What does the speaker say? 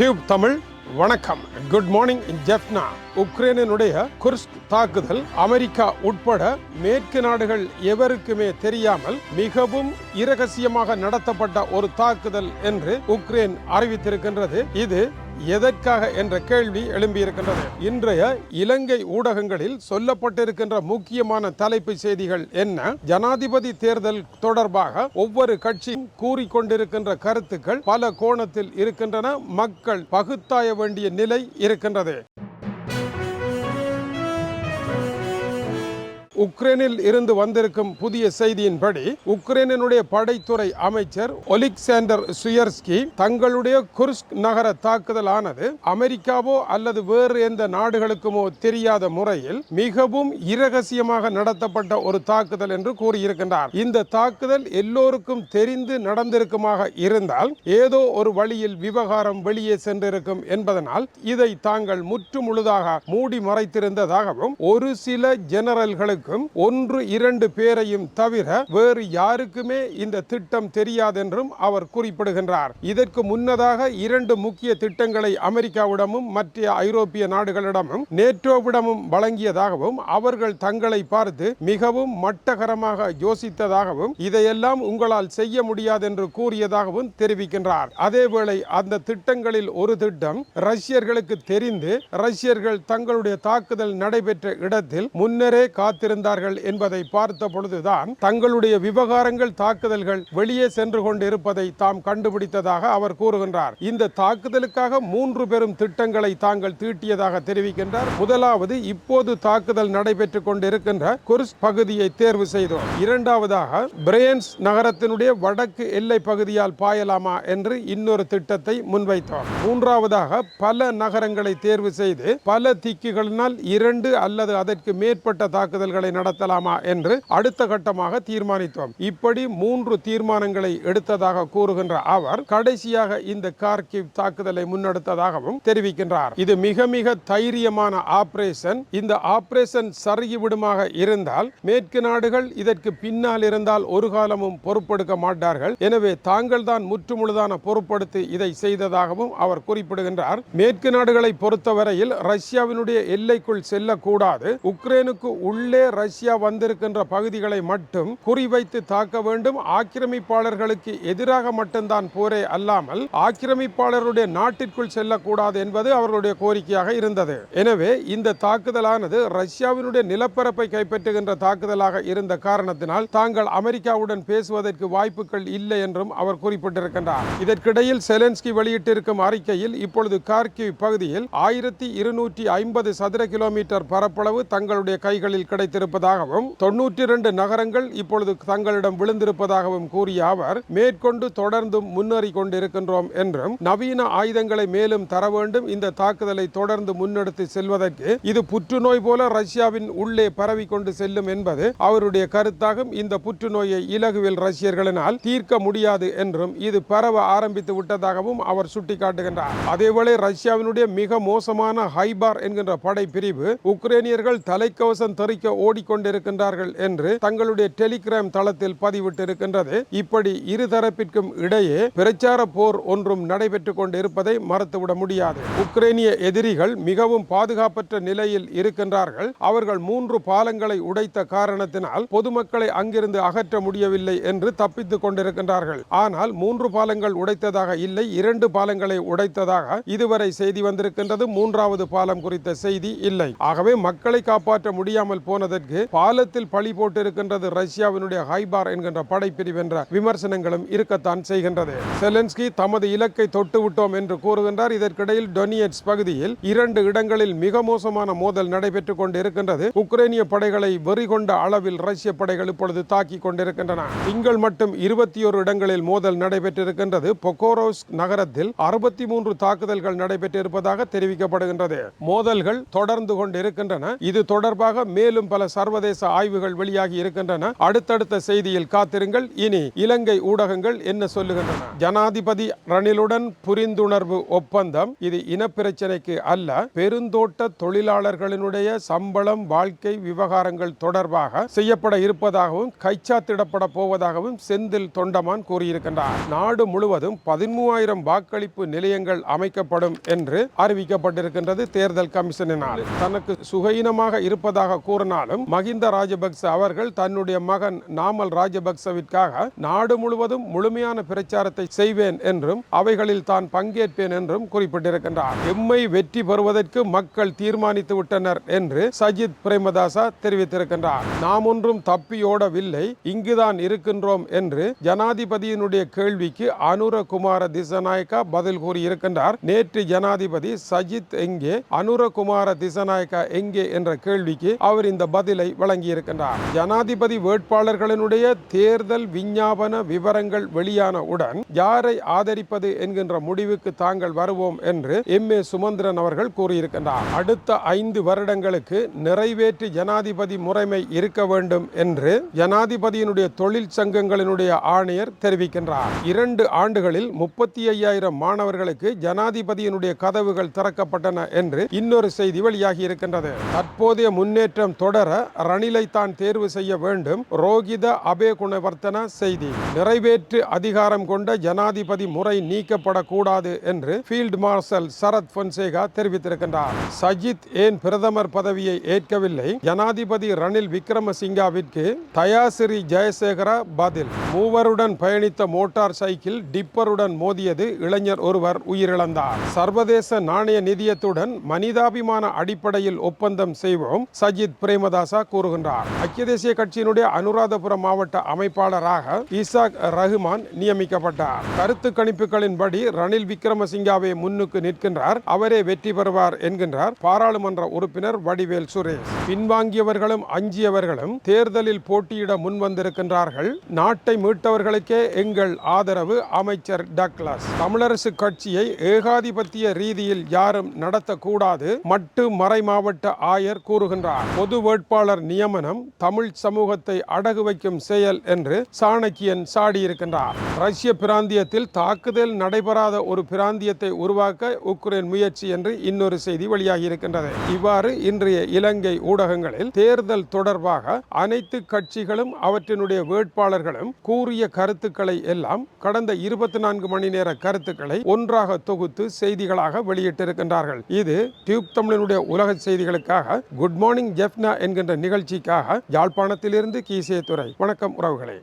Tube Tamil வணக்கம். Good morning Jaffna. உக்ரைனுடைய Kursk தாக்குதல் America உட்பட மேற்கு நாடுகள் எவருக்குமே தெரியாமல் மிகவும் இரகசியமாக நடத்தப்பட்ட ஒரு தாக்குதல் என்று உக்ரைன் அறிவித்திருக்கின்றது. இது எதற்காக என்ற கேள்வி எழும்பியிருக்கின்றது. இன்றைய இலங்கை ஊடகங்களில் சொல்லப்பட்டிருக்கின்ற முக்கியமான தலைப்பு செய்திகள் என்ன? ஜனாதிபதி தேர்தல் தொடர்பாக ஒவ்வொரு கட்சியும் கூறிக்கொண்டிருக்கின்ற கருத்துக்கள் பல கோணத்தில் இருக்கின்றன. மக்கள் பகுத்தாய வேண்டிய நிலை இருக்கின்றது. உக்ரைனில் இருந்து வந்திருக்கும் புதிய செய்தியின்படி உக்ரைனினுடைய படைத்துறை அமைச்சர் ஒலிக்சாண்டர் சுயர்ஸ்கி தங்களுடைய குர்ஸ்க் நகர தாக்குதலானது அமெரிக்காவோ அல்லது வேறு எந்த நாடுகளுக்குமோ தெரியாத முறையில் மிகவும் இரகசியமாக நடத்தப்பட்ட ஒரு தாக்குதல் என்று கூறியிருக்கின்றார். இந்த தாக்குதல் எல்லோருக்கும் தெரிந்து நடந்திருக்குமாக இருந்தால் ஏதோ ஒரு வழியில் விவகாரம் வெளியே சென்றிருக்கும் என்பதனால் இதை தாங்கள் முற்று முழுதாக மூடி மறைத்திருந்ததாகவும் ஒரு சில ஜெனரல்களுக்கு ஜெனரல்களுக்கும் ஒன்று இரண்டு பேரையும் தவிர வேறு யாருக்குமே இந்த திட்டம் தெரியாதென்றும் அவர் குறிப்பிடுகின்றார். இதற்கு முன்னதாக இரண்டு முக்கிய திட்டங்களை அமெரிக்காவிடமும் மற்ற ஐரோப்பிய நாடுகளிடமும் நேட்டோவிடமும் வழங்கியதாகவும் அவர்கள் தங்களை பார்த்து மிகவும் மட்டகரமாக யோசித்ததாகவும் இதையெல்லாம் உங்களால் செய்ய முடியாது என்று கூறியதாகவும் தெரிவிக்கின்றார். அதேவேளை அந்த திட்டங்களில் ஒரு திட்டம் ரஷ்யர்களுக்கு தெரிந்து ரஷ்யர்கள் தங்களுடைய தாக்குதல் நடைபெற்ற இடத்தில் முன்னரே காத்திருந்த கொண்டிருந்தார்கள் என்பதை பார்த்த பொழுதுதான் தங்களுடைய விவகாரங்கள் தாக்குதல்கள் வெளியே சென்று கொண்டிருப்பதை தாம் கண்டுபிடித்ததாக அவர் கூறுகின்றார். இந்த தாக்குதலுக்காக மூன்று பெரும் திட்டங்களை தாங்கள் தீட்டியதாக தெரிவிக்கின்றார். முதலாவது இப்போது தாக்குதல் நடைபெற்றுக் கொண்டிருக்கின்ற குர்ஸ் பகுதியை தேர்வு செய்தோம். இரண்டாவதாக பிரேன்ஸ் நகரத்தினுடைய வடக்கு எல்லை பகுதியால் பாயலாமா என்று இன்னொரு திட்டத்தை முன்வைத்தோம். மூன்றாவதாக பல நகரங்களை தேர்வு செய்து பல திக்குகளினால் இரண்டு அல்லது அதற்கு மேற்பட்ட தாக்குதல்களை நடத்தலாமா என்று அடுத்த கட்டமாக தீர்மானித்தோம். இப்படி மூன்று தீர்மானங்களை எடுத்ததாக கூறுகின்ற அவர் கடைசியாக இந்த கார்கிவ் தாக்குதலை முன்னெடுத்ததாகவும் தெரிவிக்கின்றார். இது மிக மிக தைரியமான ஆபரேஷன். இந்த ஆபரேஷன் சருகிவிடுமாக இருந்தால் மேற்கு நாடுகள் இதற்கு பின்னால் இருந்தால் ஒரு காலமும் பொறுப்பெடுக்க மாட்டார்கள். எனவே தாங்கள் தான் முற்றுமுழுதான பொறுப்படுத்தி இதை செய்ததாகவும் அவர் குறிப்பிடுகின்றார். மேற்கு நாடுகளை பொறுத்தவரையில் ரஷ்யாவினுடைய எல்லைக்குள் செல்லக்கூடாது. உக்ரைனுக்கு உள்ளே ரஷ்யா வந்திருக்கின்ற பகுதிகளை மட்டும் குறிவைத்து தாக்க வேண்டும். ஆக்கிரமிப்பாளர்களுக்கு எதிராக மட்டும்தான் போரே அல்லாமல் ஆக்கிரமிப்பாளருடைய நாட்டிற்குள் செல்லக்கூடாது என்பது அவர்களுடைய கோரிக்கையாக இருந்தது. எனவே இந்த தாக்குதலானது ரஷ்யாவினுடைய நிலப்பரப்பை கைப்பற்றுகின்ற தாக்குதலாக இருந்த காரணத்தினால் தாங்கள் அமெரிக்காவுடன் பேசுவதற்கு வாய்ப்புகள் இல்லை என்றும் அவர் குறிப்பிட்டிருக்கின்றார். இதற்கிடையில் செலன்ஸ்கி வெளியிட்டிருக்கும் அறிக்கையில் இப்பொழுது கார்கிவ் பகுதியில் ஆயிரத்தி இருநூற்றி ஐம்பது சதுர கிலோமீட்டர் பரப்பளவு தங்களுடைய கைகளில் வைத்திருப்பதாகவும் தொன்னூற்றி இரண்டு நகரங்கள் இப்பொழுது தங்களிடம் விழுந்திருப்பதாகவும் கூறிய அவர் மேற்கொண்டு தொடர்ந்தும் முன்னேறி கொண்டிருக்கின்றோம் என்றும் நவீன ஆயுதங்களை மேலும் தர வேண்டும் இந்த தாக்குதலை தொடர்ந்து முன்னெடுத்து செல்வதற்கு இது புற்றுநோய் போல ரஷ்யாவின் உள்ளே பரவி கொண்டு செல்லும் என்பது அவருடைய கருத்தாகும். இந்த புற்றுநோயை இலகுவில் ரஷ்யர்களினால் தீர்க்க முடியாது என்றும் இது பரவ ஆரம்பித்து விட்டதாகவும் அவர் சுட்டிக்காட்டுகின்றார். அதேவேளை ரஷ்யாவினுடைய மிக மோசமான ஹைபார் என்கின்ற படை பிரிவு உக்ரைனியர்கள் தலைக்கவசம் தெறிக்க ஓடிக்கொண்டிருக்கின்றார்கள் என்று தங்களுடைய டெலிகிராம் தளத்தில் பதிவிட்டிருக்கின்றது. இப்படி இருதரப்பிற்கும் இடையே பிரச்சார போர் ஒன்றும் நடைபெற்றுக் கொண்டிருப்பதை மறுத்துவிட முடியாது. உக்ரைனிய எதிரிகள் மிகவும் பாதுகாப்பற்ற நிலையில் இருக்கின்றார்கள். அவர்கள் மூன்று பாலங்களை உடைத்த காரணத்தினால் பொதுமக்களை அங்கிருந்து அகற்ற முடியவில்லை என்று தப்பித்துக் கொண்டிருக்கின்றார்கள். ஆனால் மூன்று பாலங்கள் உடைத்ததாக இல்லை இரண்டு பாலங்களை உடைத்ததாக இதுவரை செய்தி வந்திருக்கின்றது. மூன்றாவது பாலம் குறித்த செய்தி இல்லை. ஆகவே மக்களை காப்பாற்ற முடியாமல் போனதற்கு பாலத்தில் பழி போட்டிருக்கின்றது ரஷ்யாவினுடைய ஹைபார் என்கின்ற படைப்பிரிவு என்ற விமர்சனங்களும் இருக்கத்தான் செய்கின்றது. செலன்ஸ்கி தமது இலக்கை தொட்டுவிட்டோம் என்று கூறுகின்றார். இதற்கிடையில் டொனியட்ஸ் பகுதியில் இரண்டு இடங்களில் மிக மோசமான மோதல் நடைபெற்றுக் கொண்டிருக்கின்றது. உக்ரைனிய படைகளை வெறி கொண்ட அளவில் ரஷ்ய படைகள் இப்பொழுது தாக்கிக் கொண்டிருக்கின்றன. திங்கள் மட்டும் இருபத்தி ஒரு இடங்களில் மோதல் நடைபெற்றிருக்கின்றது. பொக்கோரோஸ் நகரத்தில் அறுபத்தி மூன்று தாக்குதல்கள் நடைபெற்றிருப்பதாக தெரிவிக்கப்படுகின்றது. மோதல்கள் தொடர்ந்து கொண்டிருக்கின்றன. இது தொடர்பாக மேலும் பல சர்வதேச ஆய்வுகள் வெளியாகி இருக்கின்றன. அடுத்தடுத்த செய்தியில் காத்திருங்கள். இனி இலங்கை ஊடகங்கள் என்ன சொல்லுகின்றன? ஜனாதிபதி ரணிலுடன் புரிந்துணர்வு ஒப்பந்தம். இது இனப்பிரச்சனைக்கு அல்ல. பெருந்தோட்ட தொழிலாளர்களினுடைய சம்பளம் வாழ்க்கை விவகாரங்கள் தொடர்பாக செய்யப்பட இருப்பதாகவும் கைச்சாத்திடப்பட போவதாகவும் செந்தில் தொண்டமான் கூறியிருக்கின்றார். நாடு முழுவதும் பதிமூவாயிரம் வாக்களிப்பு நிலையங்கள் அமைக்கப்படும் என்று அறிவிக்கப்பட்டிருக்கின்றது தேர்தல் கமிஷனினால். தனக்கு சுகயினமாக இருப்பதாக கூறினாலும் மகிந்த ராஜபக்ச அவர்கள் தன்னுடைய மகன் நாமல் ராஜபக்சவிற்காக நாடு முழுவதும் முழுமையான பிரச்சாரத்தை செய்வேன் என்றும் அவைகளில் தான் பங்கேற்பேன் என்றும் குறிப்பிட்டிருக்கின்றார். எம்மை வெற்றி பெறுவதற்கு மக்கள் தீர்மானித்து விட்டனர் என்று சஜித் பிரேமதாசா தெரிவித்திருக்கின்றார். நாம் ஒன்றும் தப்பியோடவில்லை இங்குதான் இருக்கின்றோம் என்று ஜனாதிபதியினுடைய கேள்விக்கு அனுரகுமார திசநாயக்கா பதில் கூறியிருக்கின்றார். நேற்று ஜனாதிபதி சஜித் எங்கே அனுரகுமார திசநாயக்கா எங்கே என்ற கேள்விக்கு அவர் இந்த பதில் வழங்கியிருக்கின்றார். ஜனாதிபதி வேட்பாளர்களினுடைய தேர்தல் விஞ்ஞாபன விவரங்கள் வெளியான உடன் யாரை ஆதரிப்பது என்கின்ற முடிவுக்கு தாங்கள் வருவோம் என்று எம். ஏ. சுமந்திரன் அவர்கள் கூறியிருக்கின்றார். அடுத்த ஐந்து வருடங்களுக்கு நிறைவேற்று ஜனாதிபதி முறைமை இருக்க வேண்டும் என்று ஜனாதிபதியினுடைய தொழில் சங்கங்களினுடைய ஆணையர் தெரிவிக்கின்றார். இரண்டு ஆண்டுகளில் முப்பத்தி ஐயாயிரம் மாணவர்களுக்கு ஜனாதிபதியினுடைய கதவுகள் திறக்கப்பட்டன என்று இன்னொரு செய்தி வெளியாகி இருக்கின்றது தற்போதைய முன்னேற்றம் தொடர ரணிலை தான் தேர்வு செய்ய வேண்டும். ரோகித அபே குணவர்த்தன செய்தி. நிறைவேற்று அதிகாரம் கொண்ட ஜனாதிபதி முறை நீக்கப்படக்கூடாது என்று ஃபீல்ட் மார்ஷல் சரத் பொன்சேகா தெரிவித்திருக்கின்றார். சஜித் ஏன் பிரதமர் பதவியை ஏற்கவில்லை? ஜனாதிபதி ரணில் விக்ரமசிங்காவிற்கு தயாசிறி ஜெயசேகர பதில். மூவருடன் பயணித்த மோட்டார் சைக்கிள் டிப்பருடன் மோதியது இளைஞர் ஒருவர் உயிரிழந்தார். சர்வதேச நாணய நிதியத்துடன் மனிதாபிமான அடிப்படையில் ஒப்பந்தம் செய்வோம். சஜித் பிரேமதாசா கூறுகின்றார். ஐக்கிய தேசிய கட்சியினுடைய அனுராதபுரம் மாவட்ட அமைப்பாளராக இசாக் ரஹ்மான் நியமிக்கப்பட்டார். கருத்து கணிப்புகளின்படி ரணில் விக்ரமசிங்காவை முன்னுக்கு நிற்கின்றார். அவரே வெற்றி பெறுவார் என்கின்றார் பாராளுமன்ற உறுப்பினர் வடிவேல் சுரேஷ். பின்வாங்கியவர்களும் அஞ்சியவர்களும் தேர்தலில் போட்டியிட முன் வந்திருக்கின்றார்கள் நாட்டை மீட்டவர்களுக்கே எங்கள் ஆதரவு அமைச்சர் டக்ளஸ். தமிழரசு கட்சியை ஏகாதிபத்திய ரீதியில் யாரும் நடத்தக்கூடாது மட்டு மறை மாவட்ட ஆயர் கூறுகின்றார். பொது வேட்பாளர் நியமனம் தமிழ் சமூகத்தை அடகு வைக்கும் செயல் என்று சாணக்கியன் சாடியிருக்கின்றார். ரஷ்ய பிராந்தியத்தில் தாக்குதல் நடைபெறாத ஒரு பிராந்தியத்தை உருவாக்க உக்ரைன் முயற்சி என்று இன்னொரு செய்தி வெளியாகி இருக்கின்றது இவ்வாறு இன்றைய இலங்கை ஊடகங்களில் தேர்தல் தொடர்பாக அனைத்து கட்சிகளும் அவற்றினுடைய வேட்பாளர்களும் கூறிய கருத்துக்களை எல்லாம் கடந்த இருபத்தி நான்கு மணி நேர கருத்துக்களை ஒன்றாக தொகுத்து செய்திகளாக வெளியிட்டிருக்கின்றார்கள். இது டியூப் தமிழனுடைய உலக செய்திகளுக்காக குட் மார்னிங் ஜெஃப்னா என்கின்ற நிகழ்ச்சிக்காக யாழ்ப்பாணத்திலிருந்து கீசே துறை வணக்கம் உறவுகளே.